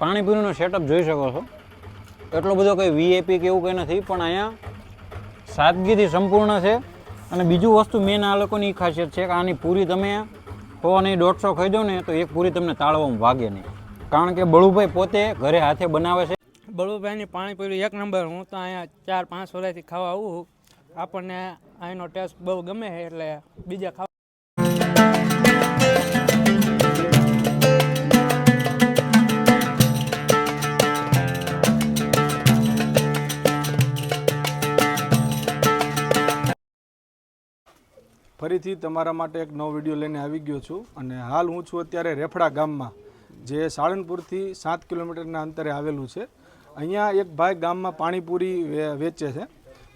પાણીપુરીનો setup જોઈ શકો છો. એટલો બધો કંઈ વીએપી કે એવું કંઈ નથી, પણ અહીંયા સાદગીથી સંપૂર્ણ છે. અને બીજું વસ્તુ મેન આ લોકોની ખાસિયત છે કે આની પૂરી તમે સો દોઢસો ખાઈ દો ને, તો એક પૂરી તમને તાળવામાં વાગે નહીં. કારણ કે બળુભાઈ પોતે ઘરે હાથે બનાવે છે. બળુભાઈની પાણીપુરી એક નંબર. હું તો અહીંયા ચાર પાંચ વર્ષથી ખાવા આવું આપણને અહીંનો ટેસ્ટ બહુ ગમે છે, એટલે બીજા ખાવા ફરીથી તમારા માટે એક નવો વીડિયો લઈને આવી ગયો છું અને હાલ હું છું અત્યારે રેફડા ગામમાં જે સાળનપુરથી સાત કિલોમીટરના અંતરે આવેલું છે. અહીંયા એક ભાઈ ગામમાં પાણીપુરી વેચે છે.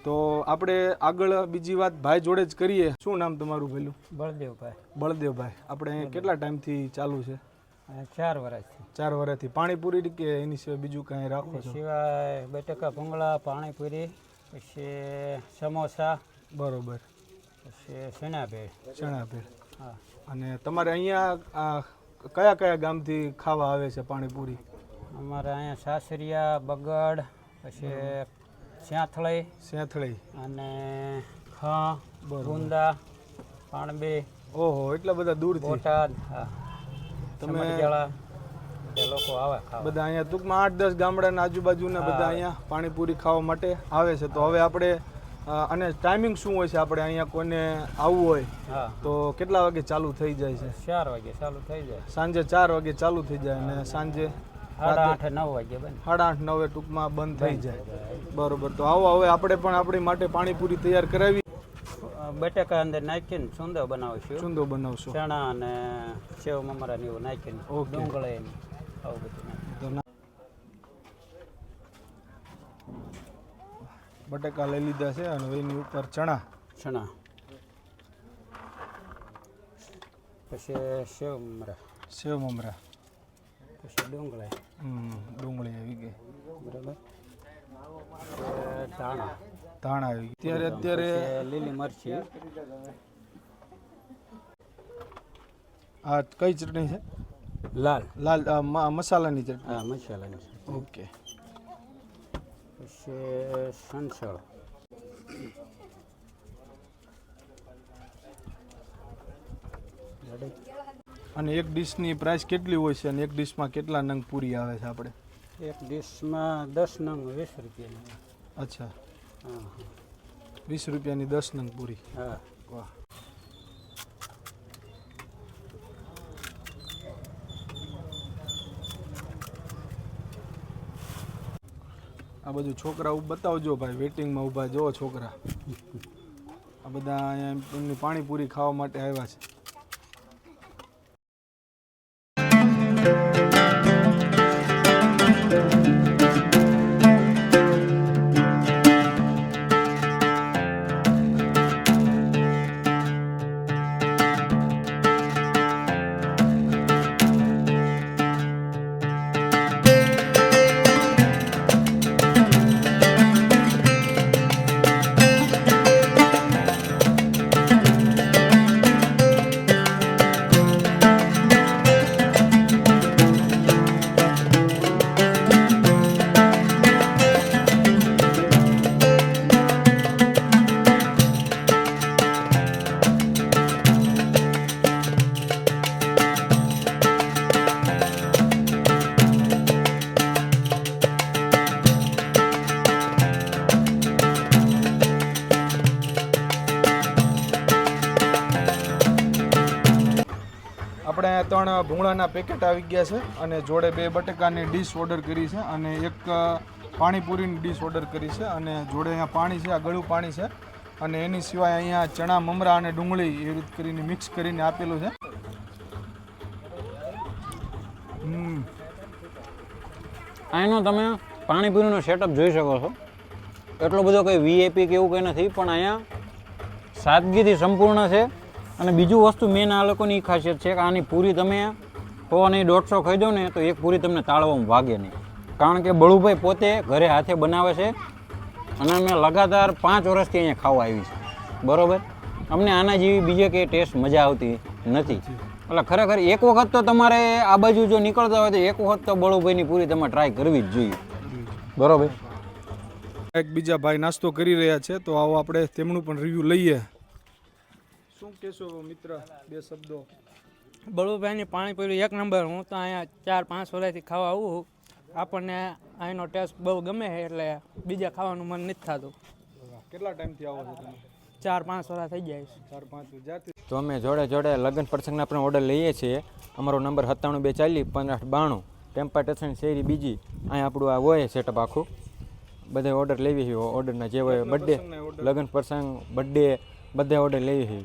તો આપણે આગળ બીજી વાત ભાઈ જોડે જ કરીએ. શું નામ તમારું પેલું બળદેવભાઈ. બળદેવભાઈ. આપણે અહીંયા કેટલા ટાઈમથી ચાલુ છે? ચાર વર્ષથી ચાર વર્ષથી પાણીપુરી કે એની સિવાય બીજું કાંઈ રાખો છો? સિવાય બટેકા ભૂંગળા પાણીપુરી પછી સમોસા. બરોબર. પછી સેનાભેળ ચણા હા. અને તમારે અહીંયા કયા કયા ગામથી ખાવા આવે છે પાણીપુરી? અમારે અહીંયા સાસરિયા બગડ પછી સ્યાથળઈ સેંથળી અને ખા ગુંદા પાણબી ઓહો એટલા બધા દૂરથી? બોટાદ હા. તમે- બધા લોકો આવે ખાવા. બધા અહીંયા ટૂંકમાં આઠ દસ ગામડાના આજુબાજુના બધા અહીંયા પાણીપુરી ખાવા માટે આવે છે. તો હવે આપણે અને ટાઈમિંગ શું હોય છે? આપણે અહીંયા કોઈને આવવું હોય તો કેટલા વાગે ચાલુ થઈ જાય છે? ચાર વાગે ચાલુ થઈ જાય. સાંજે ચાર વાગે ચાલુ થઈ જાય અને સાંજે સાડા આઠે નવ વાગે સાડા આઠ નવે ટૂંકમાં બંધ થઈ જાય. બરોબર. તો આવો હવે આપણે પણ આપણી માટે પાણીપુરી તૈયાર કરાવી. બટેકા અંદર નાખીને સુંદર બનાવશું. ચૂંદો બનાવશું. ચણા અને સેવ મમરા ને એવું નાખીને. ડુંગળી આવું બધું નાખીને. તો ના- બટેકા લઈ લીધા છે અને એની ઉપર ચણા. ચણા. પછી સેવ મમરા. સેવ મમરા. પછી ડુંગળી. હમ, ડુંગળી આવી ગઈ. બરાબર. ધાણા. ધાણા આવી ગઈ. ત્યારે અત્યારે લીલી મરચી. આ કઈ ચટણી છે? લાલ. લાલ મસાલાની ચટણી. હા મસાલાની ઓકે. પછી સંસળ. અને એક ડીશની પ્રાઇસ કેટલી હોય છે અને એક ડીશમાં કેટલા નંગ પૂરી આવે છે આપણે? એક ડીશમાં દસ નંગ વીસ રૂપિયાની. અચ્છા. હા. વીસ રૂપિયાની દસ નંગ પૂરી. હા. વાહ. આ બધું છોકરા બતાવજો ભાઈ, વેટિંગમાં ઊભા જો છોકરા. આ બધા અહીંયા એમની પાણીપુરી ખાવા માટે આવ્યા છે. આપણે ત્રણ ભૂંગળાના પેકેટ આવી ગયા છે અને જોડે બે બટેકાની ડીશ ઓર્ડર કરી છે અને એક પાણીપુરીની ડીશ ઓર્ડર કરી છે અને જોડે અહીંયા પાણી છે, આ ગળું પાણી છે અને એની સિવાય અહીંયા ચણા, મમરા અને ડુંગળી એ રીત કરીને મિક્સ કરીને આપેલું છે. અહીંનો તમે પાણીપુરીનો સેટઅપ જોઈ શકો છો. એટલો બધો કંઈ વીએપી કે એવું કંઈ નથી, પણ અહીંયા સાદગીથી સંપૂર્ણ છે. અને બીજું વસ્તુ મેન આ લોકોની ખાસિયત છે કે આની પૂરી તમે સો દોઢસો ખાઈ દો ને તો એક પૂરી તમને તાળવામાં વાગે નહીં. કારણ કે બળુભાઈ પોતે ઘરે હાથે બનાવે છે અને અમે લગાતાર પાંચ વર્ષથી અહીંયા ખાવા આવી છે. બરાબર? અમને આના જેવી બીજે કંઈ ટેસ્ટ મજા આવતી નથી. એટલે ખરેખર એક વખત તો તમારે આ બાજુ જો નીકળતા હોય તો એક વખત તો બળુભાઈની પૂરી તમે ટ્રાય કરવી જ જોઈએ. બરોબર? એક બીજા ભાઈ નાસ્તો કરી રહ્યા છે, તો આવો આપણે તેમનું પણ રિવ્યૂ લઈએ. શું કહેશો મિત્ર બે શબ્દો? બળુભાઈની પાણી પાણીપુરી એક નંબર. હું તો અહીંયા ચાર પાંચ વર્ષથી ખાવા આવું છું. આપણને અહીંનો ટેસ્ટ બહુ ગમે છે એટલે બીજા ખાવાનું મન નથી થતું. કેટલા ટાઈમથી આવો છો તમે? ચાર પાંચ વર્ષ થઈ જાય ચાર પાંચ જ્યારથી તો અમે જોડે જોડે લગ્ન પ્રસંગના આપણે ઓર્ડર લઈએ છીએ. અમારો નંબર સત્તાણું બે ચાલીસ પંદર આઠ બાણું. ટેમ્પા સ્ટેશન શેરી બીજી. અહીંયા આપણું આ હોય સેટઅપ આખું. બધે ઓર્ડર લેવી છે. ઓર્ડરના જે હોય બર્થડે લગ્ન પ્રસંગ બર્થડે બધે ઓર્ડર લેવી છીએ